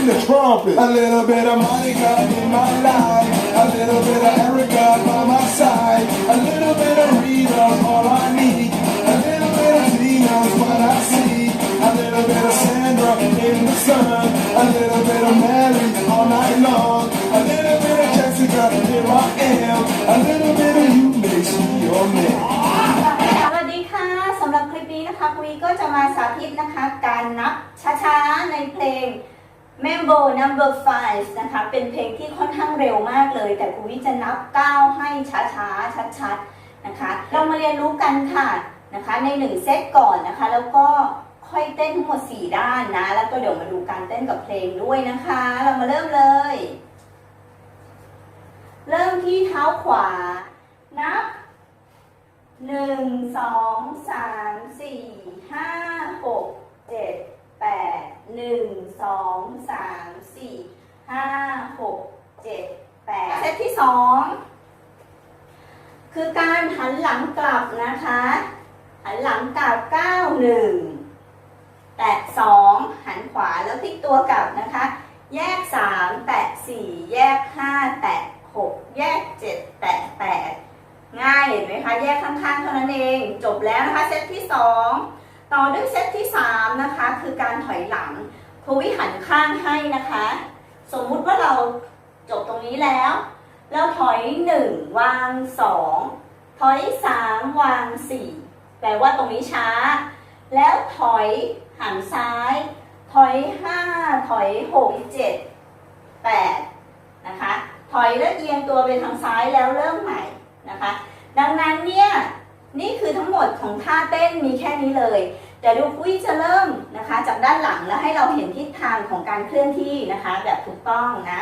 in the trumpet. A little bit of Monica in my life. A little bit of Erica by my side. A little bit of Rita's all I need. A little bit of Tina's what I see. A little bit of Sandra in the sun. A little bit of Mary all night long. A little bit of Jessica, here I am. A little bit of you makes me your man. สวัสดีค่ะสำหรับคลิปนี้นะคะคุยก็จะมาสาธิตนะคะ การนับช้าๆในเพลง m e m b e r Number Five นะคะ เป็นเพลงที่ค่อนข้างเร็วมากเลย แต่ครูวิจะนับก้าให้ช้าๆ ชัดๆ นะคะ เรามาเรียนรู้กันค่ะนะคะ ในหนึ่งเซตก่อนนะคะ แล้วก็ค่อยเต้นทั้งหมด 4 ด้านนะ แล้วก็เดี๋ยวมาดูการเต้นกับเพลงด้วยนะคะ เรามาเริ่มเลย เริ่มที่เท้าขวา นับ 1 2 3 4 5 6 7 8 1 2 ที่สองคือการหันหลังกลับนะคะ หันหลังกลับเก้าหนึ่งแตะสองหันขวาแล้วพลิกตัวกลับนะคะ แยกสามแตะสี่แยกห้าแตะหกแยกเจ็ดแตะแปดง่ายเห็นไหมคะ แยกข้างๆเท่านั้นเอง จบแล้วนะคะเซตที่2ต่อด้วยเซตที่3นะคะ คือการถอยหลังครูวิหันข้างให้นะคะ สมมุติว่าเราจบตรงนี้แล้ว แล้วถอย1วาง2ถอย3วาง4แปลว่าตรงนี้ช้า แล้วถอยหันซ้าย ถอย5ถอย6 7 8นะคะ ถอยแล้วเอียงตัวไปทางซ้ายแล้วเริ่มใหม่นะคะ ดังนั้นเนี่ยนี่คือทั้งหมดของท่าเต้นมีแค่นี้เลยเดี๋ยวดูคุยจะเริ่มนะคะ จากด้านหลังแล้วให้เราเห็นทิศทางของการเคลื่อนที่นะคะ แบบถูกต้องนะ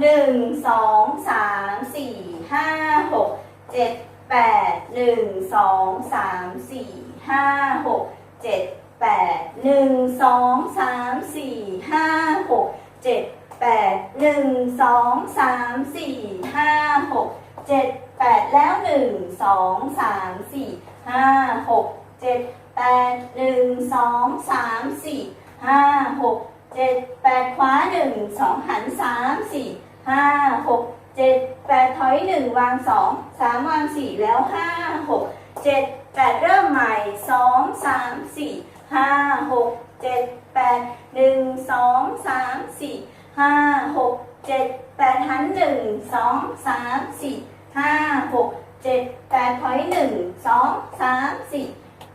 หนึ่งสองสามสี่ห้าหกเจ็ดแปดหนึ่งสองสามสี่ห้าหกเจ็ดแปดหนึ่งสองสามสี่ห้าหกเจ็ดแปดหนึ่งสองสามสี่ห้าหกเจ็ดแปดแล้วหนึ่งสองสามสี่ห้าหกเจ็ดแปดหนึ่งสองสามสี่ห้าหก เจ็ดแปดขวาหนึ่งสองหันสามสี่ห้าหกเจ็ดแปดถอยหนึ่งวางสองสามวางสี่แล้วห้าหกเจ็ดแปดเริ่มใหม่สองสามสี่ห้าหกเจ็ดแปดหนึ่งสองสามสี่ห้าหกเจ็ดแปดหันหนึ่งสองสามสี่ห้าหกเจ็ดแปดถอยหนึ่งสองสามสี่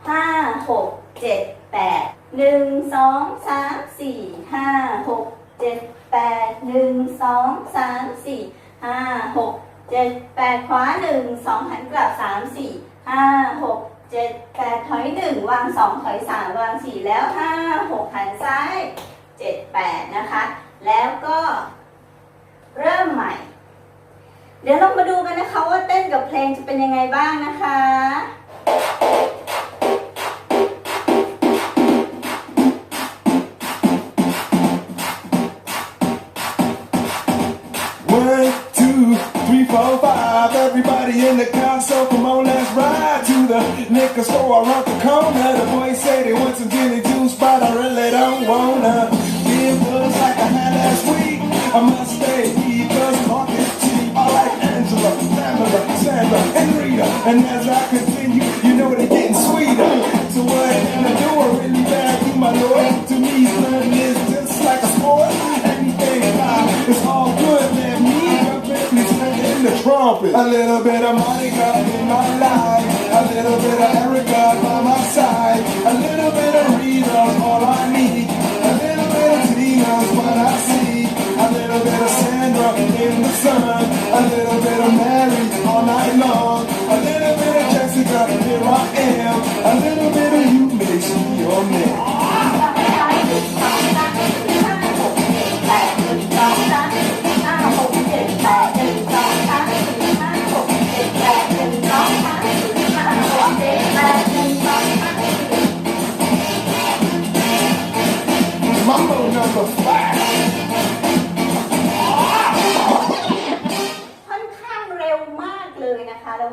ห้าหกเจ็ด แปดหนึ่งสองสามสี่ห้าหกเจ็ดแปดหนึ่งสองสามสี่ห้าหกเจ็ดแปดขวาหนึ่งสองหันกลับสามสี่ห้าหกเจ็ดแปดถอยหนึ่งวางสองถอยสามวางสี่แล้วห้าหกหันซ้ายเจ็ดแปดนะคะ แล้วก็เริ่มใหม่ เดี๋ยวเรามาดูกันนะคะว่าเต้นกับเพลงจะเป็นยังไงบ้างนะคะ Everybody in the car, so come on, let's ride to the liquor store around the corner. The boys say they want some Jimmy Juice, but I really don't wanna. It was like I had last week. I must stay because market cheap. I like Angela, Pamela, Sandra, and Rita. And as I continue, the trumpet. A little bit of Monica in my life. A little bit of Erica by my side. A little bit of Rita's all I need. A little bit of Tina's what I see. A little bit of Sandra in the sun. A little bit of Mary all night long. A little bit of Jessica, here I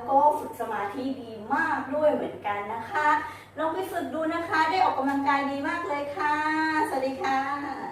ก็ฝึกสมาธิดีมากด้วยเหมือนกันนะคะ ลองไปฝึกดูนะคะ ได้ออกกำลังกายดีมากเลยค่ะ สวัสดีค่ะ